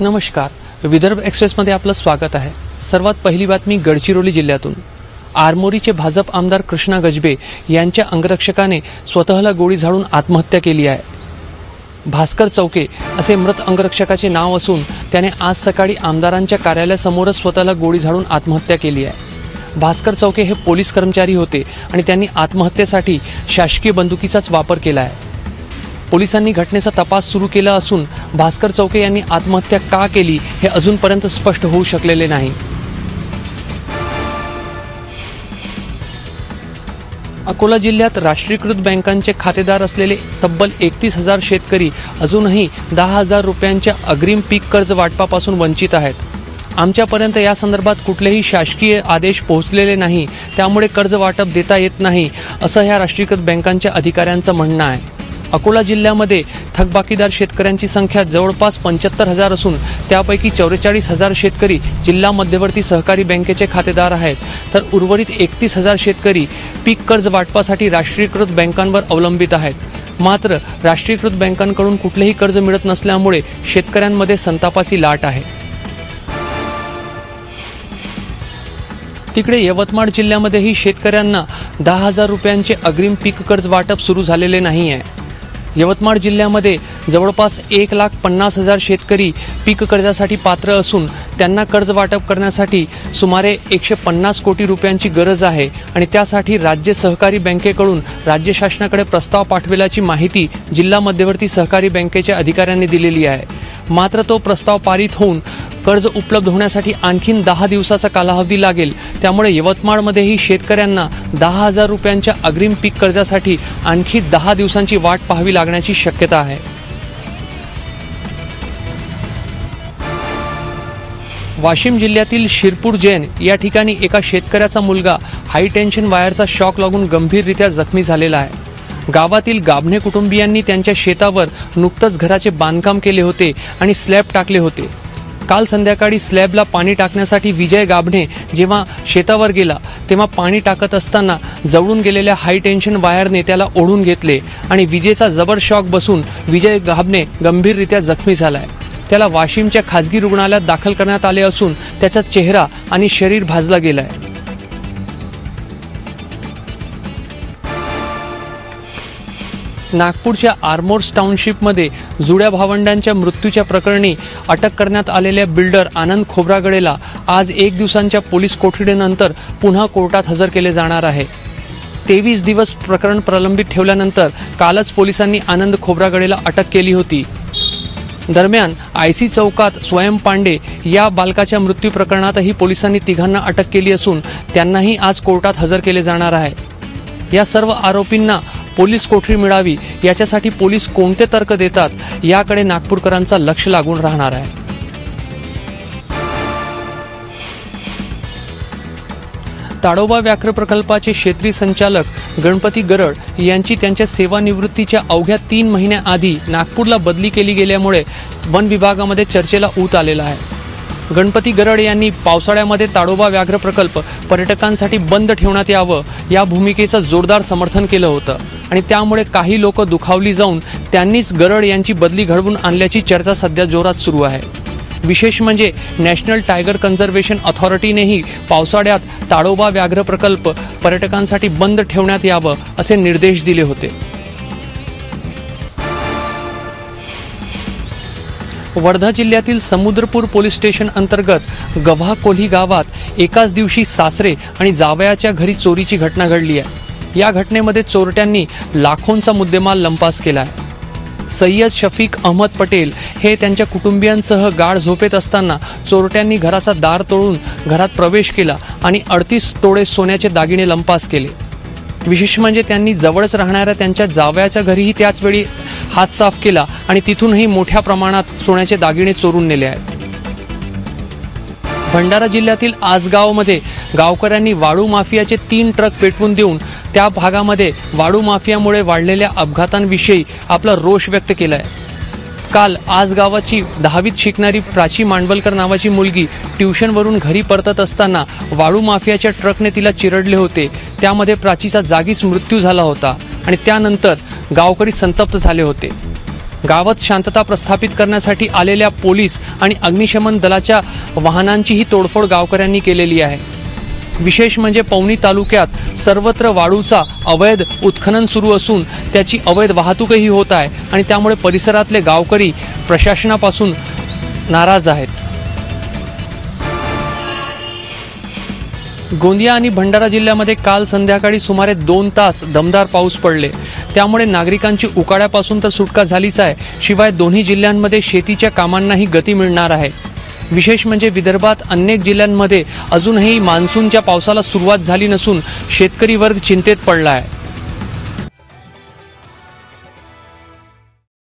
नमस्कार. विदर्भ एक्सप्रेसमध्ये आपलं स्वागत आहे. सर्वात पहिली बातमी गडचिरोली जिल्ह्यातून. आरमोरीचे भाजप आमदार कृष्णा गजबे यांच्या अंगरक्षकाने स्वतःला गोळी झाडून आत्महत्या केली आहे. भास्कर चौके असे मृत अंगरक्षकाचे नाव असून त्याने आज सकाळी आमदारांच्या कार्यालयासमोरच स्वतःला गोळी झाडून आत्महत्या केली आहे. भास्कर चौके हे पोलीस कर्मचारी होते आणि त्यांनी आत्महत्येसाठी शासकीय बंदुकीचाच वापर केला आहे. पोलिसांनी घटनेचा तपास सुरू केला असून भास्कर चौके यांनी आत्महत्या का केली हे अजूनपर्यंत स्पष्ट होऊ शकलेले नाही. अकोला जिल्ह्यात राष्ट्रीयकृत बँकांचे खातेदार असलेले तब्बल एकतीस हजार शेतकरी अजूनही दहा हजार रुपयांच्या अग्रिम पीक कर्ज वाटपापासून वंचित आहेत. आमच्यापर्यंत या संदर्भात कुठलेही शासकीय आदेश पोहोचलेले नाही त्यामुळे कर्ज वाटप देता येत नाही असं ह्या राष्ट्रीयकृत बँकांच्या अधिकाऱ्यांचं म्हणणं आहे. अकोला जिल्ह्यामध्ये थकबाकीदार शेतकऱ्यांची संख्या जवळपास पंच्याहत्तर हजार असून त्यापैकी चौवेचाळीस हजार शेतकरी जिल्हा मध्यवर्ती सहकारी बँकेचे खातेदार आहेत. तर उर्वरित एकतीस हजार शेतकरी पीक कर्ज वाटपासाठी राष्ट्रीयकृत बँकांवर अवलंबित आहेत. मात्र राष्ट्रीयकृत बँकांकडून कुठलेही कर्ज मिळत नसल्यामुळे शेतकऱ्यांमध्ये संतापाची लाट आहे. तिकडे यवतमाळ जिल्ह्यामध्येही शेतकऱ्यांना दहा हजार रुपयांचे अग्रिम पीक कर्ज वाटप सुरू झालेले नाही आहे यवतमाळ जिल्ह्यामध्ये जवळपास एक लाख पन्नास हजार शेतकरी पीक कर्जासाठी पात्र असून त्यांना कर्ज वाटप करण्यासाठी सुमारे एकशे पन्नास कोटी रुपयांची गरज आहे आणि त्यासाठी राज्य सहकारी बँकेकडून राज्य शासनाकडे प्रस्ताव पाठविल्याची माहिती जिल्हा मध्यवर्ती सहकारी बँकेच्या अधिकाऱ्यांनी दिलेली आहे. मात्र तो प्रस्ताव पारित होऊन कर्ज उपलब्ध होण्यासाठी आणखीन दहा दिवसाचा कालावधी लागेल. त्यामुळे यवतमाळमध्येही शेतकऱ्यांना दहा हजार रुपयांच्या अग्रिम पीक कर्जासाठी आणखी दहा दिवसांची वाट पाहावी लागण्याची शक्यता आहे. वाशिम जिल्ह्यातील शिरपूर जैन या ठिकाणी एका शेतकऱ्याचा मुलगा हाय टेन्शन वायरचा शॉक लागून गंभीररित्या जखमी झालेला आहे. गावातील गाभणे कुटुंबियांनी त्यांच्या शेतावर नुकतंच घराचे बांधकाम केले होते आणि स्लॅब टाकले होते. काल संध्याकाळी स्लॅबला पाणी टाकण्यासाठी विजय गाभणे जेव्हा शेतावर गेला तेव्हा पाणी टाकत असताना जवळून गेलेल्या हाय टेन्शन वायरने त्याला ओढून घेतले आणि विजेचा जबर शॉक बसून विजय गाभणे गंभीररित्या जखमी झालाय. त्याला वाशिमच्या खाजगी रुग्णालयात दाखल करण्यात आले असून त्याचा चेहरा आणि शरीर भाजला गेलाय. नागपूरच्या आर्मोर्स टाउनशिपमध्ये जुड्या भावंडांच्या मृत्यूच्या प्रकरणी अटक करण्यात आलेल्या बिल्डर आनंद खोब्रागडेला आज एक दिवसांच्या पोलीस कोठडीनंतर पुन्हा कोर्टात हजर केले जाणार आहे. तेवीस दिवस प्रकरण प्रलंबित ठेवल्यानंतर कालच पोलिसांनी आनंद खोब्रागडेला अटक केली होती. दरम्यान आयसी चौकात स्वयं पांडे या बालकाच्या मृत्यू प्रकरणातही पोलिसांनी तिघांना अटक केली असून त्यांनाही आज कोर्टात हजर केले जाणार आहे. या सर्व आरोपींना पोलीस कोठरी मिळावी याच्यासाठी पोलीस कोणते तर्क देतात याकडे नागपूरकरांचा लक्ष लागून राहणार आहे. ताडोबा व्याघ्र प्रकल्पाचे क्षेत्रीय संचालक गणपती गरड यांची त्यांच्या सेवानिवृत्तीच्या अवघ्या तीन महिन्याआधी नागपूरला बदली केली गेल्यामुळे वन विभागामध्ये चर्चेला ऊत आलेला आहे. गणपती गरड यांनी पावसाळ्यामध्ये ताडोबा व्याघ्र प्रकल्प पर्यटकांसाठी बंद ठेवण्यात यावं या भूमिकेचं जोरदार समर्थन केलं होतं. आणि त्यामुळे काही लोक दुखावली जाऊन त्यांनीच गरड यांची बदली घडवून आणल्याची चर्चा सध्या जोरात सुरू आहे. विशेष म्हणजे नॅशनल टायगर कन्झर्वेशन अथॉरिटीनेही पावसाळ्यात ताडोबा व्याघ्र प्रकल्प पर्यटकांसाठी बंद ठेवण्यात यावं असे निर्देश दिले होते. वर्धा जिल्ह्यातील समुद्रपूर पोलीस स्टेशन अंतर्गत गव्हा कोल्ही गावात एकाच दिवशी सासरे आणि जावयाच्या घरी चोरीची घटना घडली आहे. या घटनेमध्ये चोरट्यांनी लाखोंचा मुद्देमाल लंपास केला आहे सय्यद शफीक अहमद पटेल हे त्यांच्या कुटुंबियांसह गाढ झोपेत असताना चोरट्यांनी घराचा दार तोडून घरात प्रवेश केला आणि अडतीस तोडे सोन्याचे दागिने लंपास केले. विशेष म्हणजे त्यांनी जवळच राहणाऱ्या त्यांच्या जावयाच्या घरीही त्याच वेळी हात साफ केला आणि तिथूनही मोठ्या प्रमाणात सोन्याचे दागिने चोरून नेले आहेत. भंडारा जिल्ह्यातील आजगावमध्ये गावकऱ्यांनी वाळू माफियाचे तीन ट्रक पेटवून देऊन त्या भागामध्ये वाळू माफियामुळे वाढलेल्या अपघातांविषयी आपला रोष व्यक्त केला आहे काल आज गावाची दहावीत शिकणारी प्राची मांडवलकर नावाची मुलगी ट्युशनवरून घरी परतत असताना वाळू माफियाच्या ट्रकने तिला चिरडले होते. त्यामध्ये प्राचीचा जागीच मृत्यू झाला होता आणि त्यानंतर गावकरी संतप्त झाले होते. गावात शांतता प्रस्थापित करण्यासाठी आलेल्या पोलीस आणि अग्निशमन दलाच्या वाहनांचीही तोडफोड गावकऱ्यांनी केलेली आहे. विशेष म्हणजे पवनी तालुक्यात सर्वत्र वाळूचा अवैध उत्खनन सुरू असून त्याची अवैध वाहतूकही होत आहे आणि त्यामुळे परिसरातले गावकरी प्रशासनापासून नाराज आहेत. गोंदिया आणि भंडारा जिल्ह्यामध्ये काल संध्याकाळी सुमारे दोन तास दमदार पाऊस पडले. त्यामुळे नागरिकांची उकाड्यापासून तर सुटका झालीच आहे. शिवाय दोन्ही जिल्ह्यांमध्ये शेतीच्या कामांनाही गती मिळणार आहे. विशेष म्हणजे विदर्भात अनेक जिल्ह्यांमध्ये अजूनही मान्सूनच्या पावसाला सुरुवात झाली नसून शेतकरी वर्ग चिंतेत पडला आहे.